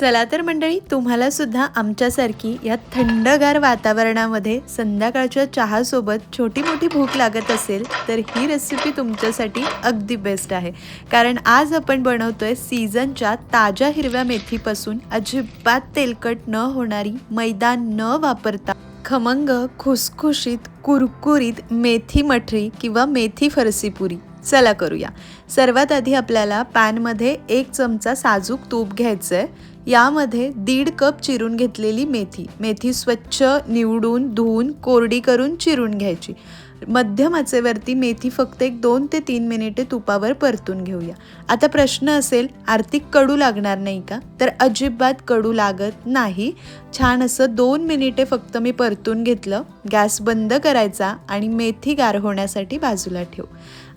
चला तर मंडळी तुम्हाला सुद्धा आमच्यासारखी या थंडगार वातावरणामध्ये संध्याकाळच्या चहासोबत छोटी मोठी भूक लागत असेल तर ही रेसिपी तुमच्यासाठी अगदी बेस्ट आहे. कारण आज आपण बनवतोय सीझनच्या ताज्या हिरव्या मेथीपासून अजिबात तेलकट न होणारी मैदा न वापरता खमंग खुसखुशीत कुरकुरीत मेथी मठरी किंवा मेथी फरसीपुरी. चला करूया. सर्वात आधी आपल्याला पॅनमध्ये एक चमचा साजूक तूप घ्यायचं आहे यामध्ये दीड कप चिरून घेतलेली मेथी. मेथी स्वच्छ निवडून धुवून कोरडी करून चिरून घ्यायची. मध्यम आचेवरती मेथी फक्त एक दोन ते तीन मिनिटे तुपावर परतून घेऊया. आता प्रश्न असेल आर्थिक कडू लागणार नाही का? तर अजिबात कडू लागत नाही. छान असं दोन मिनिटे फक्त मी परतून घेतलं. गॅस बंद करायचा आणि मेथी गार होण्यासाठी बाजूला ठेव.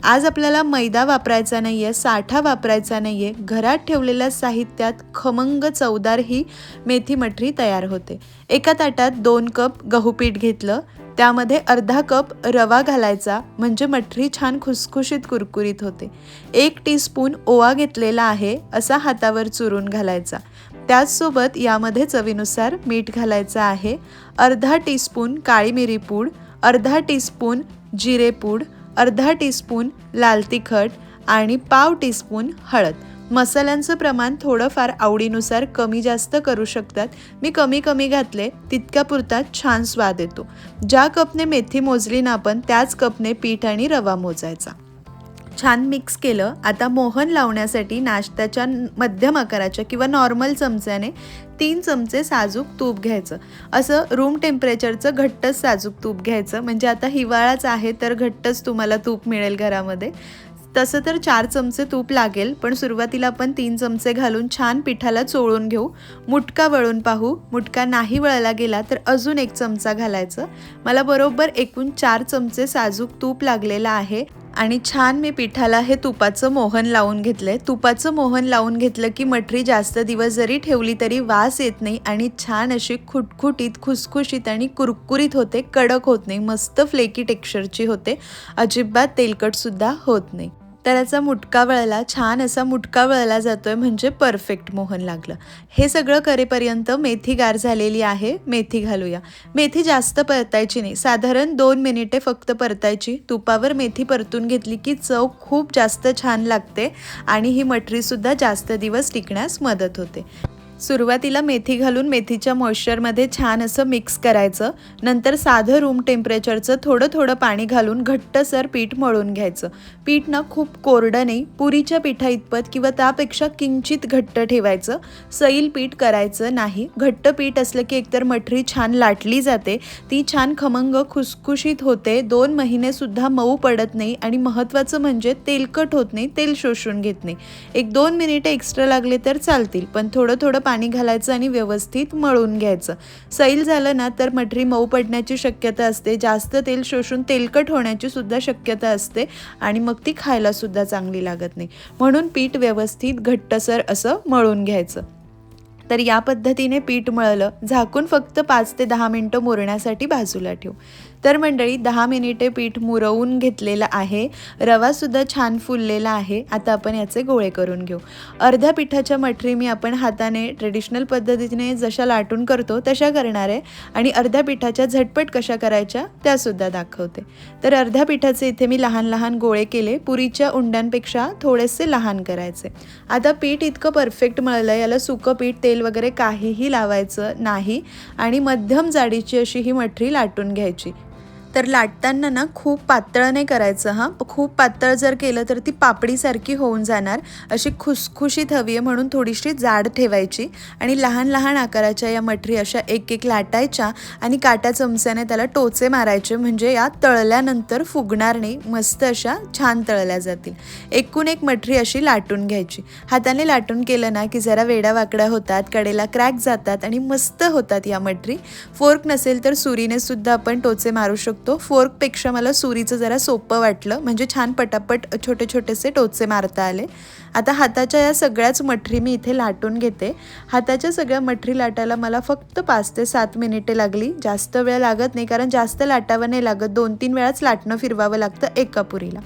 आज आपल्याला मैदा वापरायचा नाही आहे साठा वापरायचा नाही आहे घरात ठेवलेल्या साहित्यात खमंग चवदार ही मेथी मठरी तयार होते. एका ताटात दोन कप गहू पीठ घेतलं. त्यामध्ये अर्धा कप रवा घालायचा म्हणजे मठरी छान खुसखुशीत कुरकुरीत होते. एक टीस्पून ओवा घेतलेला आहे असा हातावर चुरून घालायचा. त्याचसोबत यामध्ये चवीनुसार मीठ घालायचं आहे. अर्धा टीस्पून काळी मिरी पूड अर्धा टीस्पून जिरेपूड अर्धा टीस्पून लाल तिखट आणि पाव टीस्पून हळद. मसाल्यांचं प्रमाण थोडंफार आवडीनुसार कमी जास्त करू शकतात. मी कमी कमी घातले तितक्या पुरता छान स्वाद येतो. ज्या कपने मेथी मोजली ना आपण त्याच कपने पीठ आणि रवा मोजायचा. छान मिक्स केलं. आता मोहन लावण्यासाठी नाश्त्याच्या मध्यम आकाराच्या किंवा नॉर्मल चमच्याने तीन चमचे साजूक तूप घ्यायचं. असं रूम टेम्परेचरचं घट्टच साजूक तूप घ्यायचं. म्हणजे आता हिवाळाच आहे तर घट्टच तुम्हाला तूप मिळेल घरामध्ये. तसं तर चार चमचे तूप लागेल पण सुरुवातीला आपण तीन चमचे घालून छान पिठाला चोळून घेऊ. मुटका वळून पाहू. मुटका नाही वळला गेला तर अजून एक चमचा घालायचं. मला बरोबर एकूण चार चमचे साजूक तूप लागलेलं आहे. आणि छान मी पिठाला हे तुपाचं मोहन लावून घेतलंय. तुपाचं मोहन लावून घेतलं की मठरी जास्त दिवस जरी ठेवली तरी वास येत नाही आणि छान अशी खुटखुटीत खुसखुशीत आणि कुरकुरीत होते कडक होत नाही मस्त फ्लेकी टेक्स्चरची होते. अजिबात तेलकटसुद्धा होत नाही. तर याचा मुटका वळला छान असा मुटका वळला जातोय म्हणजे परफेक्ट मोहन लागलं. हे सगळं करेपर्यंत मेथी गार झालेली आहे मेथी घालूया. मेथी जास्त परतायची नाही. साधारण दोन मिनिटे फक्त परतायची. तुपावर मेथी परतून घेतली की चव खूप जास्त छान लागते आणि ही मटरीसुद्धा जास्त दिवस टिकण्यास मदत होते. सुरुवातीला मेथी घालून मेथीच्या मॉइश्चरमध्ये छान असं मिक्स करायचं. नंतर साधं रूम टेम्परेचरचं थोडं थोडं पाणी घालून घट्टसर पीठ मळून घ्यायचं. पीठ ना खूप कोरडं नाही पुरीच्या पिठा इतपत किंवा त्यापेक्षा किंचित घट्ट ठेवायचं. सैल पीठ करायचं नाही. घट्ट पीठ असलं की एकतर मठरी छान लाटली जाते. ती छान खमंग खुसखुशीत होते. दोन महिनेसुद्धा मऊ पडत नाही आणि महत्त्वाचं म्हणजे तेलकट होत नाही तेल शोषून घेत नाही. एक दोन मिनिटं एक्स्ट्रा लागले तर चालतील पण थोडं थोडं पाणी घालायचं आणि व्यवस्थित मळून घ्यायचं. सैल झालं ना तर मठरी मऊ पडण्याची शक्यता असते. जास्त तेल शोषून तेलकट होण्याची सुद्धा शक्यता असते आणि मग ती खायला सुद्धा चांगली लागत नाही. म्हणून पीठ व्यवस्थित घट्टसर असं मळून घ्यायचं. तर या पद्धतीने पीठ मळलं. झाकून फक्त पाच ते दहा मिनटं मुरण्यासाठी बाजूला ठेवू. तर मंडळी दहा मिनिटे पीठ मुरवून घेतलेलं आहे. रवासुद्धा छान फुललेला आहे. आता आपण याचे गोळे करून घेऊ. अर्ध्या पिठाच्या मठरी मी आपण हाताने ट्रेडिशनल पद्धतीने जशा लाटून करतो तशा करणार आहे. आणि अर्ध्या पिठाच्या झटपट कशा करायच्या त्यासुद्धा दाखवते. तर अर्ध्या पिठाचे इथे मी लहान लहान गोळे केले. पुरीच्या उंड्यांपेक्षा थोडेसे लहान करायचे. आता पीठ इतकं परफेक्ट मळलं याला सुकं पीठ तेल वगैरे काहीही लावायचं नाही. आणि मध्यम जाडीची अशी ही मठरी लाटून घ्यायची. तर लाटताना ना खूप पातळ नाही करायचं हां. खूप पातळ जर केलं तर ती पापडीसारखी होऊन जाणार. अशी खुसखुशीत हवी आहे म्हणून थोडीशी जाड ठेवायची. आणि लहान लहान आकाराच्या या मठरी अशा एक एक लाटायच्या आणि काट्या चमच्याने त्याला टोचे मारायचे. म्हणजे या तळल्यानंतर फुगणार नाही. मस्त अशा छान तळल्या जातील. एकूण एक मठरी अशी लाटून घ्यायची. हाताने लाटून केलं ना की जरा वेड्या वाकड्या होतात कडेला क्रॅक जातात आणि मस्त होतात या मठरी. फोर्क नसेल तर सुरीने सुद्धा आपण टोचे मारू शकतो. शकतो. फोर्कपेक्षा मला सुरीचं जरा सोपं वाटलं. म्हणजे छान पटापट छोटे छोटेसे टोचे मारता आले. आता हाताच्या या सगळ्याच मठरी मी इथे लाटून घेते. हाताच्या सगळ्या मठरी लाटायला मला फक्त पाच ते सात मिनिटे लागली. जास्त वेळ लागत नाही कारण जास्त लाटावं नाही लागत. दोन तीन वेळाच लाटणं फिरवावं लागतं एका पुरीला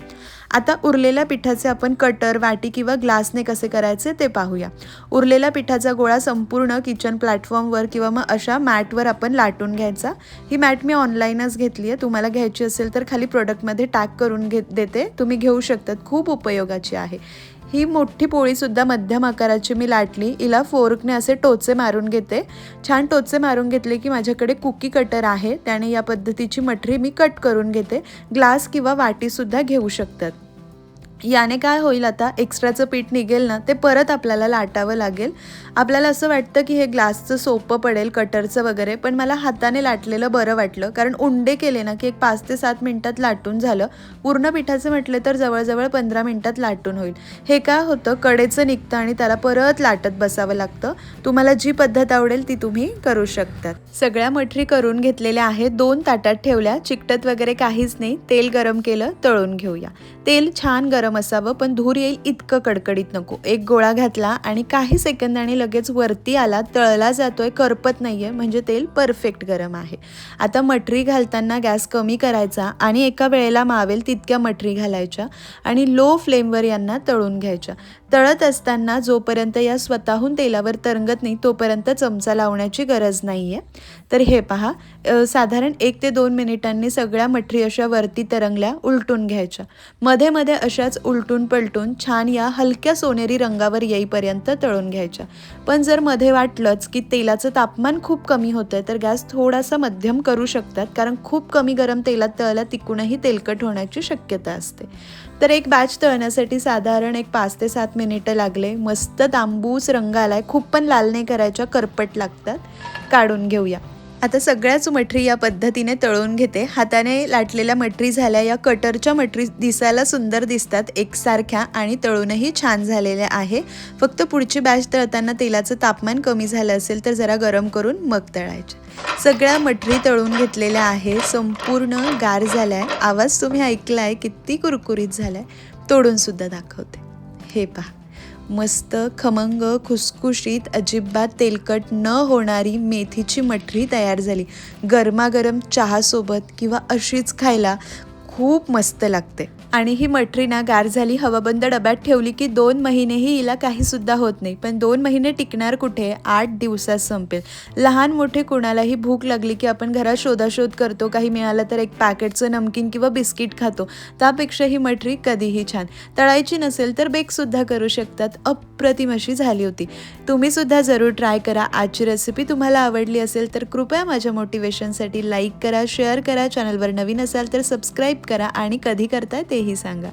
आता उरलेल्या पिठाचे आपण कटर वाटी किंवा ग्लासने कसे करायचे ते पाहूया. उरलेल्या पिठाचा गोळा संपूर्ण किचन प्लॅटफॉर्मवर किंवा मग अशा मॅटवर आपण लाटून घ्यायचा. ही मॅट मी ऑनलाईनच घेतली आहे. तुम्हाला घ्यायची असेल तर खाली प्रोडक्टमध्ये टॅग करून घेत देते. तुम्ही घेऊ शकतात. खूप उपयोगाची आहे. ही मोठी पोळीसुद्धा मध्यम आकाराची मी लाटली. हिला फोर्कने असे टोचे मारून घेते. छान टोचे मारून घेतले की माझ्याकडे कुकी कटर आहे. त्याने या पद्धतीची मठरी मी कट करून घेते. ग्लास किंवा वाटीसुद्धा घेऊ शकतात. याने काय होईल आता? एक्स्ट्राचं पीठ निघेल ना ते परत आपल्याला लाटावं लागेल. आपल्याला असं वाटतं की हे ग्लासचं सोपं पडेल कटरचं वगैरे पण मला हाताने लाटलेलं बरं वाटलं. कारण उंडे केले ना की एक पाच ते सात मिनटात लाटून झालं. पूर्ण पिठाचं म्हटलं तर जवळजवळ पंधरा मिनटात लाटून होईल. हे काय होतं? कडेचं निघतं आणि त्याला परत लाटत बसावं लागतं. तुम्हाला जी पद्धत आवडेल ती तुम्ही करू शकतात. सगळ्या मठरी करून घेतलेल्या आहेत. दोन ताटात ठेवल्या. चिकटत वगैरे काहीच नाही. तेल गरम केलं तळून घेऊया. तेल छान गरम असावं पण धूर येईल इतकं कडकडीत नको. एक गोळा घातला आणि काही सेकंदाने लगेच वरती आला तळला जातोय करपत नाही आहे म्हणजे तेल परफेक्ट गरम आहे. आता मटरी घालताना गॅस कमी करायचा आणि एका वेळेला मावेल तितक्या मटरी घालायच्या आणि लो फ्लेमवर यांना तळून घ्यायच्या. तळत असताना जोपर्यंत या स्वतःहून तेलावर तरंगत नाही तोपर्यंत चमचा लावण्याची गरज नाही आहे तर हे पहा साधारण एक ते दोन मिनिटांनी सगळ्या मठरी अशा वरती तरंगल्या उलटून घ्यायच्या. मध्ये मध्ये अशाच उलटून पलटून छान या हलक्या सोनेरी रंगावर येईपर्यंत तळून घ्यायच्या. पण जर मध्ये वाटलंच की तेलाचं तापमान खूप कमी होतं तर गॅस थोडासा मध्यम करू शकतात कारण खूप कमी गरम तेलात तळला तिकूनही तेलकट होण्याची शक्यता असते. तर एक बॅच तळण्यासाठी साधारण एक पाच ते सात मिनिटं लागले. मस्त तांबूस रंग आलाय. खूप पण लाल नाही करायच्या करपट लागतात. काढून घेऊया. आता सगळ्याच मठरी या पद्धतीने तळून घेते. हाताने लाटलेल्या मठरी झाल्या या कटरच्या मठरी दिसायला सुंदर दिसतात एकसारख्या आणि तळूनही छान झालेल्या आहे. फक्त पुढची बॅच तळताना तेलाचं तापमान कमी झालं असेल तर जरा गरम करून मग तळायचे. सगळ्या मठरी तळून घेतलेल्या आहे संपूर्ण गार झालाय. आवाज तुम्ही ऐकलाय किती कुरकुरीत झालाय तोडून सुद्धा दाखवते. हे पहा. मस्त खमंग खुसखुशीत अजिबात तेलकट न होणारी मेथीची मठरी तयार झाली. गरमागरम चहासोबत किंवा अशीच खायला खूप मस्त लागते. आणि ही मठरी ना गार झाली हवाबंद डब्यात ठेवली की दोन महिनेही हिला काहीसुद्धा होत नाही. पण दोन महिने टिकणार कुठे? आठ दिवसात संपेल. लहान मोठे कुणालाही भूक लागली की आपण घरात शोधाशोध करतो काही मिळालं तर एक पॅकेटचं नमकीन किंवा बिस्किट खातो. त्यापेक्षा ही मठरी कधीही छान. तळायची नसेल तर बेकसुद्धा करू शकतात. अप्रतिम अशी झाली होती. तुम्हीसुद्धा जरूर ट्राय करा. आजची रेसिपी तुम्हाला आवडली असेल तर कृपया माझ्या मोटिवेशनसाठी लाईक करा शेअर करा. चॅनलवर नवीन असाल तर सबस्क्राईब करा आणि कधी करताय तेही सांगा.